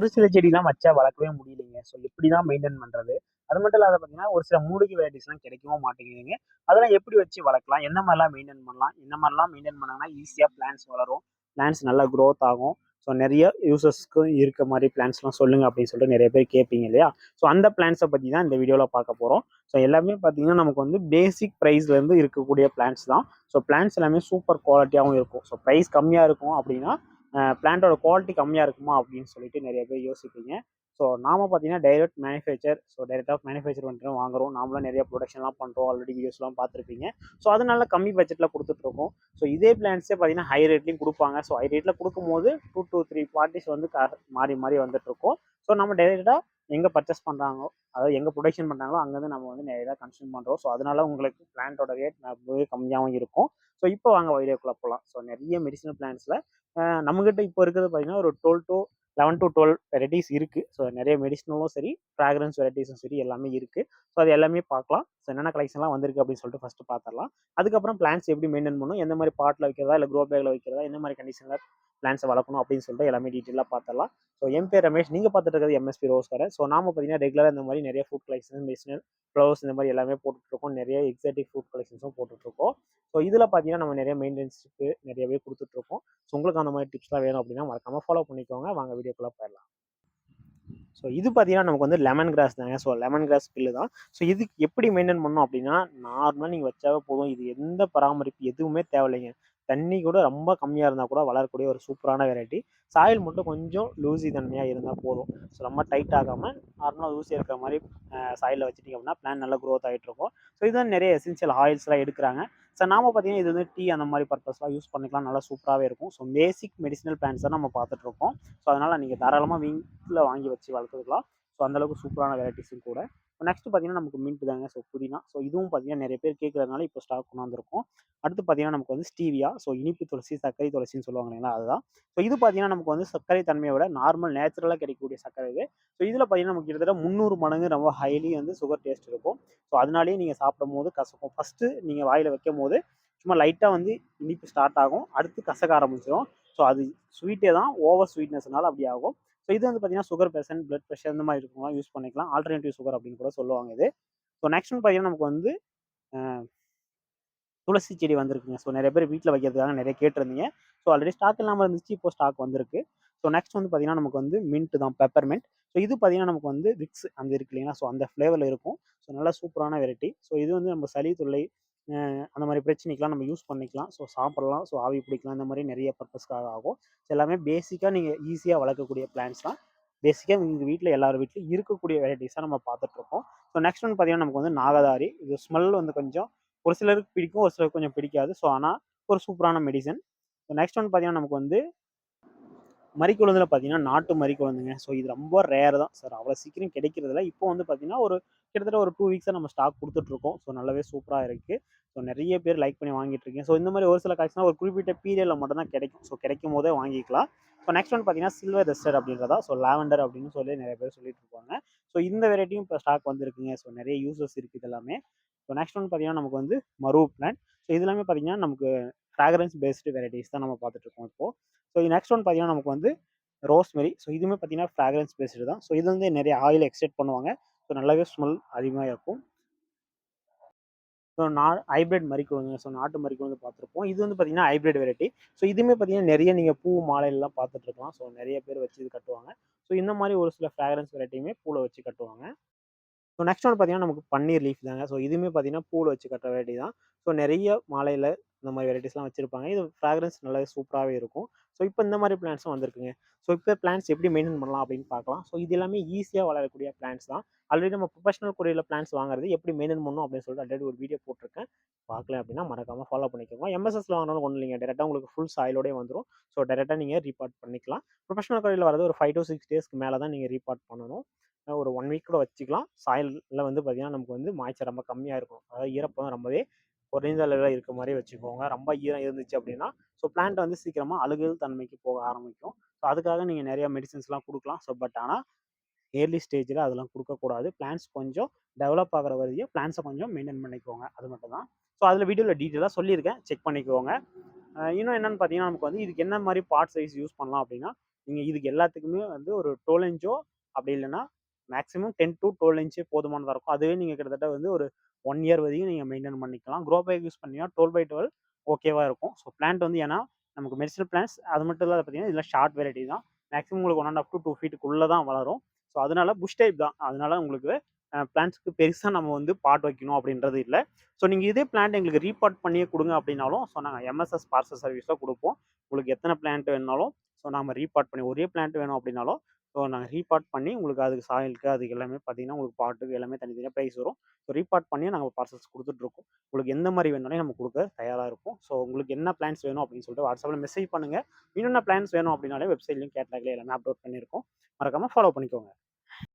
ஒரு சில செடிலாம் வச்சா வளர்க்கவே முடியலைங்க. ஸோ எப்படி தான் மெயின்டைன் பண்ணுறது அது மட்டும் இல்லாத பார்த்தீங்கன்னா ஒரு சில மூலிகை வெரைட்டிஸ்லாம் கிடைக்கவும் மாட்டேங்குதுங்க. அதெல்லாம் எப்படி வச்சு வளர்க்கலாம்? என்ன மாதிரிலாம் மெயின்டைன் பண்ணலாம்? என்ன மாதிரிலாம் மெயின்டைன் பண்ணாங்கன்னா ஈஸியாக பிளான்ஸ் வளரும். பிளான்ஸ் நல்லா க்ரோத் ஆகும். ஸோ நிறைய யூசர்ஸ்க்கும் இருக்க மாதிரி பிளான்ஸ்லாம் சொல்லுங்கள் அப்படின்னு சொல்லிட்டு நிறைய பேர் கேட்பீங்க இல்லையா? ஸோ அந்த பிளான்ஸை பற்றி தான் இந்த வீடியோவில் பார்க்க போகிறோம் ஸோ எல்லாமே பார்த்தீங்கன்னா நமக்கு வந்து பேசிக் ப்ரைஸ்லேருந்து இருக்கக்கூடிய பிளான்ஸ் தான். ஸோ பிளான்ஸ் எல்லாமே சூப்பர் குவாலிட்டியாகவும் இருக்கும். ஸோ ப்ரைஸ் கம்மியாக இருக்கும் அப்படின்னா பிளான்ட்டோட குவாலிட்டி கம்மியாக இருக்குமா அப்படின்னு சொல்லிட்டு நிறைய பேர் யோசிப்பீங்க. ஸோ நாம் பார்த்தீங்கன்னா டைரக்ட் மேனுஃபேக்சர் ஸோ டைரெக்டாக மேனுஃபேக்சர் பண்ணிட்டு வாங்குறோம். நாமளும் நிறைய ப்ரொடக்ஷன்லாம் பண்ணுறோம் ஆல்ரெடி வீடியோஸ்லாம் பார்த்துருப்பீங்க. ஸோ அதனால கம்மி பட்ஜெட்டில் கொடுத்துட்ருக்கோம். ஸோ இதே பிளான்ஸே பார்த்தீங்கன்னா ஹை ரேட்லையும் கொடுப்பாங்க. ஸோ ஹை ரேட்டில் கொடுக்கும்போது டூ டூ த்ரீ பார்ட்டிஸ் வந்து கார் மாறி மாறி வந்துட்டுருக்கோம் ஸோ நம்ம டைரெக்டாக எங்கே பர்ச்சேஸ் பண்ணுறாங்களோ அதாவது எங்கே ப்ரொடக்ஷன் பண்ணுறாங்களோ அங்கேருந்து நம்ம வந்து நிறைய கன்சியூம் பண்ணுறோம் ஸோ அதனால உங்களுக்கு பிளான்ட்டோட ரேட் ரொம்பவே கம்மியாகவும் இருக்கும். ஸோ இப்போ வாங்க வீடியோக்குள்ளே போகலாம் ஸோ நிறைய மெடிசனல் பிளான்ஸில் நம்மக்கிட்ட இப்போ இருக்கிறது பார்த்தீங்கன்னா ஒரு twelve to eleven to twelve varieties இருக்குது ஸோ நிறைய மெடிசனலும் சரி ஃப்ராக்ரன்ஸ் வெரைட்டிஸும் சரி எல்லாமே இருக்குது ஸோ அது எல்லாமே பார்க்கலாம் ஸோ என்னென்ன கலெக்ஷன்லாம் வந்திருக்கு அப்படின்னு சொல்லிட்டு ஃபஸ்ட்டு பார்த்துடலாம் அதுக்கப்புறம் பிளான்ஸ் எப்படி மெயின்டைன் பண்ணணும்? எந்த மாதிரி பாட்டில் வைக்கிறதா? இல்லை க்ரோ பேக்கில் வைக்கிறதா? எந்த மாதிரி கண்டிஷனில் பிளான்ஸை வளர்க்கணும்? அப்படின்னு சொல்லிட்டு எல்லாமே டீட்டெயிலாக பார்த்துடலாம் ஸோ என் பேர் ரமேஷ். நீங்கள் பார்த்துட்டு இருக்கிறது எம்எஸ்பி ரோஸ் கடை. ஸோ நாம பார்த்தீங்கன்னா ரெகுலராக இந்த மாதிரி நிறைய ஃபுட் கலெக்ஷன் மெடிசனல் ஃப்ளவர்ஸ் இந்த மாதிரி எல்லாமே போட்டுட்ருக்கோம் நிறைய எக்ஸாட்டிக் ஃபுட் கலெக்ஷன்ஸும் போட்டுட்ருக்கோம் ஸோ இதில் பார்த்தீங்கன்னா நம்ம நிறைய மெயின்டெனன்ஸுக்கு நிறையவே கொடுத்துட்ருக்கோம் ஸோ உங்களுக்கு அந்த மாதிரி டிப்ஸ்லாம் வேணும் அப்படின்னா மறக்காமல் ஃபாலோ பண்ணிக்கோங்க. வாங்க வீடியோக்குள்ளே போயிடலாம். ஸோ இது பார்த்தீங்கன்னா நமக்கு வந்து லெமன் கிராஸ் தாங்க. ஸோ லெமன் கிராஸ் பில்லு தான். ஸோ இதுக்கு எப்படி மெயின்டைன் பண்ணணும் அப்படின்னா நார்மலாக நீங்கள் வச்சாவே போதும். இது எந்த பராமரிப்பு எதுவுமே தேவையில்லைங்க. தண்ணி கூட ரொம்ப கம்மியாக இருந்தால் கூட வளரக்கூடிய ஒரு சூப்பரான வெரைட்டி சாயில் மட்டும் கொஞ்சம் லூசி தன்மையாக இருந்தால் போதும். ஸோ ரொம்ப டைட் ஆகாமல் நார்மலாக லூசி இருக்கிற மாதிரி சாயிலில் வச்சுட்டிங்க அப்படின்னா பிளான் நல்லா க்ரோத் ஆகிட்டு இருக்கும். ஸோ இதுதான் நிறைய எசென்சியல் ஆயில்ஸ்லாம் எடுக்கிறாங்க. ஸோ நாம பார்த்தீங்கன்னா இது வந்து டீ அந்த மாதிரி பர்பஸ்லாம் யூஸ் பண்ணிக்கலாம். நல்லா சூப்பராகவே இருக்கும். ஸோ பேசிக் மெடிசினல் பிளான்ஸ் தான் நம்ம பார்த்துட்ருக்கோம் ஸோ அதனால் நீங்கள் தாராளமாக வீட்டில் வாங்கி வச்சு வளர்த்துக்கலாம். ஸோ அந்தளவுக்கு சூப்பரான வெரைட்டிஸும் கூட. நெக்ஸ்ட் பார்த்தீங்கன்னா நமக்கு மின்ட் தாங்க. ஸோ புதினா. ஸோ இதுவும் பார்த்தீங்கன்னா நிறைய பேர் கேட்குறதுனால இப்போ ஸ்டாக் கொண்டாந்துருக்கும். அடுத்து பார்த்தீங்கன்னா நமக்கு வந்து ஸ்டீவியா ஸோ இனிப்பு துளசி சர்க்கரை துளசின்னு சொல்லுவாங்க இல்லைங்களா அதுதான். ஸோ இது பார்த்தீங்கன்னா நமக்கு வந்து சர்க்கரை தன்மையோட நார்மல் நேச்சுரலாக கிடைக்கக்கூடிய சர்க்கரை இது. ஸோ இதில் பார்த்தீங்கன்னா நமக்கு கிட்டத்தட்ட முந்நூறு மடங்கு ரொம்ப ஹைலி வந்து சுகர் டேஸ்ட் இருக்கும். ஸோ அதனாலேயே நீங்கள் சாப்பிடும் போது கசக்கும். ஃபஸ்ட்டு நீங்கள் வாயில் வைக்கும் போது சும்மா லைட்டாக வந்து இனிப்பு ஸ்டார்ட் ஆகும். அடுத்து கசக்க ஆரம்பிச்சிடும் ஸோ அது ஸ்வீட்டே தான். ஓவர் ஸ்வீட்னஸ்னால அப்படி ஆகும். ஸோ இது வந்து பார்த்தீங்கன்னா சுகர் பேஷண்ட் பிளட் ப்ரெஷர் இந்த மாதிரி இருக்கவங்களாம் யூஸ் பண்ணிக்கலாம். ஆல்டர்னேட்டிவ் சுகர் அப்படின்னு கூட சொல்லுவாங்க இது. ஸோ நெக்ஸ்ட் வந்து பார்த்தீங்கன்னா நமக்கு வந்து துளசி செடி வந்திருக்குங்க. ஸோ நிறைய பேர் வீட்டில் வைக்கிறதுக்காக நிறைய கேட்டிருந்தீங்க. ஸோ ஆல்ரெடி ஸ்டாக் இல்லாமல் இருந்துச்சு இப்போ ஸ்டாக் வந்திருக்கு. ஸோ நெக்ஸ்ட் வந்து பார்த்தீங்கன்னா நமக்கு வந்து மின்ட் தான் பெப்பர்மெண்ட் ஸோ இது பார்த்தீங்கன்னா நமக்கு வந்து விக்ஸ் அந்த இருக்கு இல்லைங்களா? ஸோ அந்த ஃப்ளேவரில் இருக்கும். ஸோ நல்லா சூப்பரான வெரைட்டி ஸோ இது வந்து நம்ம சளி தொல்லை அந்த மாதிரி பிரச்சனைக்கெலாம் நம்ம யூஸ் பண்ணிக்கலாம். ஸோ சாப்பிட்லாம். ஸோ ஆவி பிடிக்கலாம். இந்த மாதிரி நிறைய பர்பஸ்க்காக ஆகும். ஸோ எல்லாமே பேசிக்காக நீங்கள் ஈஸியாக வளர்க்கக்கூடிய பிளான்ஸ் தான். பேசிக்காக எங்கள் வீட்டில் எல்லார் வீட்லையும் இருக்கக்கூடிய வெரைட்டிஸாக நம்ம பார்த்துட்ருக்கோம். ஸோ நெக்ஸ்ட் ஒன் பார்த்தீங்கன்னா நமக்கு வந்து நாகதாரி. இது ஸ்மெல் வந்து கொஞ்சம் ஒரு சிலருக்கு பிடிக்கும் ஒரு சிலருக்கு கொஞ்சம் பிடிக்காது. ஸோ ஆனால் ஒரு சூப்பரான மெடிசன். ஸோ நெக்ஸ்ட் ஒன் பார்த்தீங்கன்னா நமக்கு வந்து மறிக்குழுந்தில் பார்த்தீங்கன்னா நாட்டு மறிக்குழுந்துங்க. ஸோ இது ரொம்ப ரேர் தான். சார் அவ்வளோ சீக்கிரம் கிடைக்கிறதுல இப்போ வந்து பார்த்தீங்கன்னா ஒரு கிட்டத்தட்ட ஒரு டூ வீக்ஸாக நம்ம ஸ்டாக் கொடுத்துட்ருக்கோம் ஸோ நல்லாவே சூப்பராக இருக்குது ஸோ நிறைய பேர் லைக் பண்ணி வாங்கிட்டு இருக்கேன் ஸோ இந்த மாதிரி ஒரு சில காய்ச்சினா ஒரு குறிப்பிட்ட பீரியடில் மட்டும் தான் கிடைக்கும். ஸோ கிடைக்கும் போதே வாங்கிக்கலாம். ஸோ நெக்ஸ்ட் ஒன் பார்த்தீங்கன்னா சில்வர் ரெஸ்டர் அப்படின்றதா? ஸோ லாவெண்டர் அப்படின்னு சொல்லி நிறைய பேர் சொல்லிட்டு இருப்பாங்க ஸோ இந்த வெரைட்டியும் இப்போ ஸ்டாக் வந்திருக்குங்க. ஸோ நிறைய யூசஸ் இருக்குது எல்லாமே ஸோ நெக்ஸ்ட் ஒன் பார்த்தீங்கன்னா நமக்கு வந்து மரூ பிளான் ஸோ இது எல்லாமே பார்த்தீங்கன்னா நமக்கு ஃப்ராக்ரன்ஸ் பேஸ்டு வெரைட்டிஸ் தான் நம்ம பார்த்துட்டு இருக்கோம் இப்போது ஸோ நெக்ஸ்ட் ஒன் பார்த்தீங்கன்னா நமக்கு வந்து ரோஸ்மெரி ஸோ இதுவுமே பார்த்தீங்கன்னா ஃப்ராக்ரன்ஸ் பேஸ்டு தான். ஸோ இது வந்து நிறைய ஆயில் எக்ஸ்டெக்ட் பண்ணுவாங்க. ஸோ நல்லாவே ஸ்மெல் அதிகமாக இருக்கும். ஸோ நா ஹைப்ரிட் மறிக்குழுங்க ஸோ நாட்டு மறிக்கொழுந்து பார்த்துருப்போம். இது வந்து பார்த்தீங்கன்னா ஹைப்ரிட் வெரைட்டி ஸோ இதுவுமே பார்த்தீங்கன்னா நிறைய நீங்கள் பூ மாலையெல்லாம் பார்த்துட்டு இருக்கலாம் ஸோ நிறைய பேர் வச்சு இது கட்டுவாங்க. ஸோ இந்த மாதிரி ஒரு சில ஃப்ராக்ரன்ஸ் வெரைட்டியுமே பூவில் வச்சு கட்டுவாங்க. ஸோ நெக்ஸ்ட் ஒன்று பார்த்தீங்கன்னா நமக்கு பன்னீர் லீஃப் தாங்க. ஸோ இதுவுமே பார்த்தீங்கன்னா பூவில் வச்சு கட்டுற வெரைட்டி தான். ஸோ நிறைய மாலையில் இந்த மாதிரி வெரைட்டிஸ்லாம் வச்சுருப்பாங்க. இது ஃப்ராக்ரன்ஸ் நல்லாவே சூப்பராகவே இருக்கும். ஸோ இப்போ இந்த மாதிரி பிளான்ஸும் வந்திருக்குங்க. ஸோ இப்போ பிளான்ஸ் எப்படி மெயின்டைன் பண்ணலாம் அப்படின்னு பார்க்கலாம். ஸோ இது எல்லாமே ஈஸியாக வளரக்கூடிய பிளான்ஸ் தான். ஆல்ரெடி நம்ம ப்ரொஃபஷனல் குறையில் பிளான்ஸ் வாங்குறது எப்படி மெயின்டைன் பண்ணணும் அப்படின்னு சொல்லிட்டு ஆல்ரெடி ஒரு வீடியோ போட்டிருக்கேன். பார்க்கல அப்படின்னா மறக்காமல் ஃபாலோ பண்ணிக்கோங்க. எம்எஸ்எஸ்ல வாங்கினாலும் ஒன்றும் இல்லைங்க. டேரெக்டாக உங்களுக்கு ஃபுல் சாயிலோடே வந்துடும் ஸோ டேரெக்டாக நீங்கள் ரீபார்ட் பண்ணிக்கலாம். ப்ரொஃபஷனல் குறையில் வரது ஒரு ஃபைவ் டு சிக்ஸ் டேஸ்க்கு மேலே தான் நீங்கள் ரீபார்ட் பண்ணணும். ஒரு ஒன் வீக் கூட வச்சுக்கலாம். சாயிலில் வந்து பார்த்திங்கன்னா நமக்கு வந்து மாய்ச்சல் ரொம்ப கம்மியாக இருக்கும் அதாவது ஈரப்பதம் ரொம்பவே குறைந்த அளவில் இருக்க மாதிரி வச்சுக்கோங்க. ரொம்ப ஈரம் இருந்துச்சு அப்படின்னா ஸோ பிளான்ட் வந்து சீக்கிரமாக அழுகுதல் தன்மைக்கு போக ஆரம்பிக்கும். ஸோ அதுக்காக நீங்கள் நிறையா மெடிசன்ஸ்லாம் கொடுக்கலாம். ஸோ பட் ஆனால் ஏர்லி ஸ்டேஜில் அதெல்லாம் கொடுக்கக்கூடாது. பிளான்ஸ் கொஞ்சம் டெவலப் ஆகிற வரையும் பிளான்ஸை கொஞ்சம் மெயின்டைன் பண்ணிக்கோங்க. அது மட்டும் தான். ஸோ அதில் வீடியோவில் டீட்டெயிலாக சொல்லியிருக்கேன். செக் பண்ணிக்கோங்க. இன்னும் என்னென்னு பார்த்தீங்கன்னா நமக்கு வந்து இதுக்கு என்ன மாதிரி பார்ட் சைஸ் யூஸ் பண்ணலாம் அப்படின்னா நீங்கள் இதுக்கு எல்லாத்துக்குமே வந்து ஒரு டோலஞ்சோ அப்படி இல்லைன்னா maximum ten to twelve inch போதுமானதாக இருக்கும். அதுவே நீங்கள் கிட்டத்தட்ட வந்து ஒரு ஒன் இயர் வரையும் நீங்கள் மெயின்டைன் பண்ணிக்கலாம். க்ரோ பேக் யூஸ் பண்ணீங்கன்னா டுவெல் பை டுவெல் ஓகேவாக இருக்கும். ஸோ பிளான்ட் வந்து ஏன்னா நமக்கு மெடிசனல் பிளான்ஸ் அது மட்டும் இல்லாத பார்த்தீங்கன்னா இதெல்லாம் ஷார்ட் வெரைட்டி தான். மேக்ஸிமம் உங்களுக்கு one and half two two ஃபீட்டுக்குள்ளே தான் வளரும். ஸோ அதனால புஷ் டைப் தான். அதனால உங்களுக்கு பிளான்ஸ்க்கு பெருசாக நம்ம வந்து பாட் வைக்கணும் அப்படின்றது இல்லை. ஸோ நீங்கள் இதே பிளான்ட் எங்களுக்கு ரீபாட் பண்ணியே கொடுங்க அப்படின்னாலும் ஸோ நாங்கள் எம்எஸ்எஸ் பார்சல் சர்வீஸாக கொடுப்போம். உங்களுக்கு எத்தனை பிளான்ட் வேணாலும் ஸோ நம்ம ரீபாட் பண்ணி ஒரே பிளான்ட் வேணும் அப்படின்னாலும் ஸோ நாங்கள் ரீபார்ட் பண்ணி உங்களுக்கு அதுக்கு சாயலுக்கு அதுக்கு எல்லாமே பார்த்தீங்கன்னா உங்களுக்கு பாட்டுக்கு எல்லாமே தனித்தனியாக ப்ரைஸ் வரும். ஸோ ரீபார்ட் பண்ணி நாங்கள் பார்சல்ஸ் கொடுத்துட்ருக்கோம் உங்களுக்கு எந்த மாதிரி வேணுனாலும் நம்ம கொடுக்க தயாராக இருக்கும் ஸோ உங்களுக்கு என்ன பிளான்ஸ் வேணும் அப்படின்னு சொல்லிட்டு வாட்ஸ்அப்பில் மெசேஜ் பண்ணுங்கள் என்னென்ன பிளான்ஸ் வேணும் அப்படின்னாலே வெப்சைட்லையும் கேட்லாக்லேயும் எல்லாமே அப்லோட் பண்ணியிருக்கோம். மறக்காமல் ஃபாலோ பண்ணிக்கோங்க.